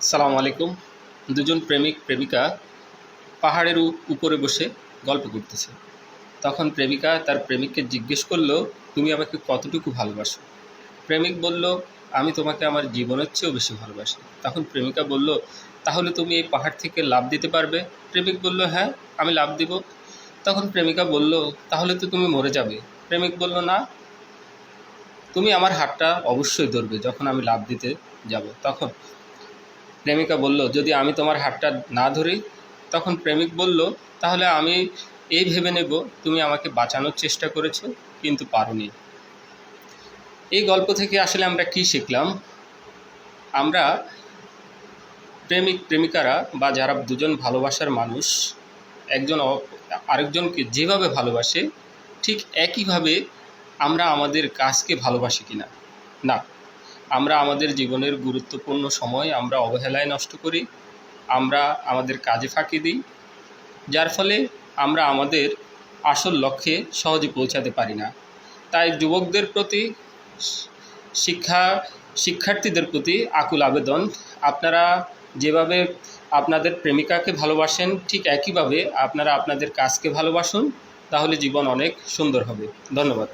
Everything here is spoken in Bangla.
সালাম আলাইকুম। দুজন প্রেমিক, প্রেমিকা পাহাড়ের উপরে বসে গল্প করতেছে। তখন প্রেমিকা তার প্রেমিককে জিজ্ঞেস করল, তুমি আমাকে কতটুকু ভালোবাসো? প্রেমিক বলল, আমি তোমাকে আমার জীবনের চেয়েও বেশি ভালোবাসি। তখন প্রেমিকা বলল, তাহলে তুমি এই পাহাড় থেকে লাভ দিতে পারবে? প্রেমিক বলল হ্যাঁ আমি লাভ দিব। তখন প্রেমিকা বলল, তাহলে তো তুমি মরে যাবে। প্রেমিক বলল, না, তুমি আমার হাতটা অবশ্যই ধরবে যখন আমি লাভ দিতে যাব। তখন প্রেমিকা বলল, যদি আমি তোমার হাতটা না ধরি? তখন প্রেমিক বলল, তাহলে আমি এই ভেবে নেব, তুমি আমাকে বাঁচানোর চেষ্টা করেছ, কিন্তু পারোনি। এই গল্প থেকে আসলে আমরা কি শিখলাম? আমরা প্রেমিক, প্রেমিকারা বা যারা দুজন ভালোবাসার মানুষ, একজন আরেকজনকে যেভাবে ভালোবাসে, ঠিক একইভাবে আমরা আমাদের কাজকে ভালোবাসি কিনা? না। আমরা আমাদের জীবনের গুরুত্বপূর্ণ সময় আমরা অবহেলায় নষ্ট করি, আমরা আমাদের কাজে ফাঁকি দিই, যার ফলে আমরা আমাদের আসল লক্ষ্যে সহজে পৌঁছাতে পারি না। তাই যুবকদের প্রতি, শিক্ষা, শিক্ষার্থীদের প্রতি আকুল আবেদন। আপনারা যেভাবে আপনাদের প্রেমিকাকে ভালোবাসেন, ঠিক একইভাবে আপনারা আপনাদের কাজকে ভালোবাসুন, তাহলে জীবন অনেক সুন্দর হবে। ধন্যবাদ।